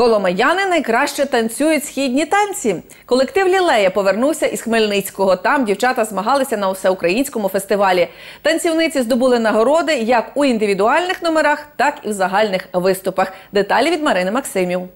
Коломияни найкраще танцюють східні танці. Колектив Лілея повернувся із Хмельницького. Там дівчата змагалися на всеукраїнському фестивалі. Танцівниці здобули нагороди як у індивідуальних номерах, так і в загальних виступах. Деталі від Марини Максимів.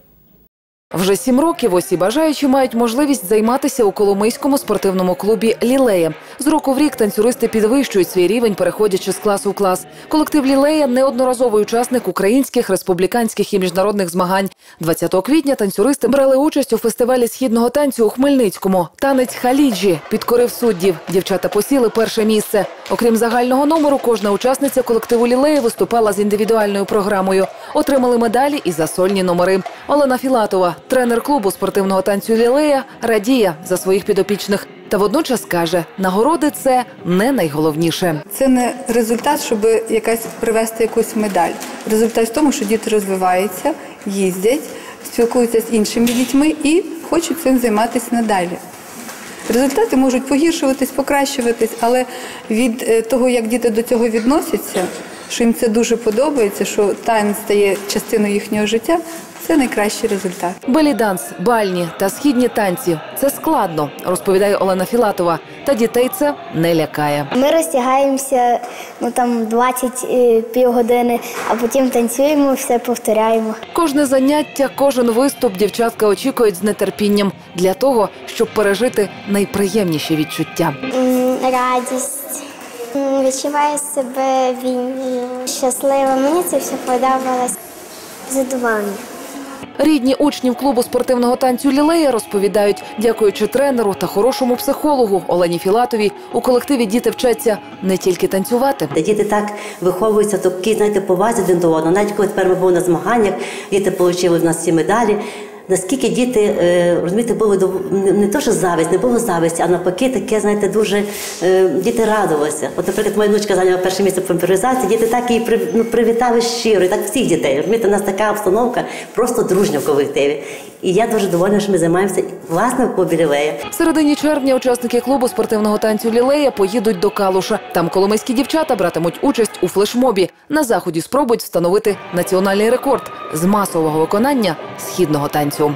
Вже сім років усі бажаючі мають можливість займатися у Коломийському спортивному клубі Лілея. З року в рік танцюристи підвищують свій рівень, переходячи з класу в клас. Колектив Лілея неодноразовий учасник українських, республіканських і міжнародних змагань. 20 квітня танцюристи брали участь у фестивалі східного танцю у Хмельницькому. Танець Халіджі підкорив суддів. Дівчата посіли перше місце. Окрім загального номеру, кожна учасниця колективу Лілея виступала з індивідуальною програмою. Отримали медалі і за сольні номери. Олена Філатова, тренер клубу спортивного танцю Лілея, радіє за своїх підопічних. Та водночас каже, нагороди це не найголовніше. Це не результат, щоб якась привести якусь медаль. Результат в тому, що діти розвиваються, їздять, спілкуються з іншими дітьми і хочуть цим займатися надалі. Результати можуть погіршуватись, покращуватись, але від е, того, як діти до цього відносяться, що їм це дуже подобається, що танець стає частиною їхнього життя, це найкращий результат. Беліданс, бальні та східні танці це складно, розповідає Олена Філатова. Та дітей це не лякає. Ми розтягаємося ну там 20 е, півгодини, а потім танцюємо, все повторяємо. Кожне заняття, кожен виступ дівчатка очікують з нетерпінням для того, щоб пережити найприємніші відчуття. Радість. Відчуваю себе вільною, щаслива. Мені це все подобалось. Задоволення. Рідні учнів клубу спортивного танцю Лілея розповідають, дякуючи тренеру та хорошому психологу Олені Філатовій, у колективі діти вчаться не тільки танцювати. Діти так виховуються, такі, знаєте, повазі один до одного. Навіть коли тепер ми були на змаганнях, діти отримали в нас ці медалі. Наскільки діти, е, розумієте, були не, не то, що зависть, не було зависті, а навпаки, таке, знаєте, дуже е, діти радувалися. От, наприклад, моя внучка зайняла перше місце по імпровізації, діти так її ну, привітали щиро, і так всіх дітей. Розумієте, у нас така обстановка, просто дружня в колективі. І я дуже довольна, що ми займаємося власне в Лілея. В середині червня учасники клубу спортивного танцю Лілея поїдуть до Калуша. Там коломийські дівчата братимуть участь у флешмобі. На заході спробують встановити національний рекорд з масового виконання східного танцю.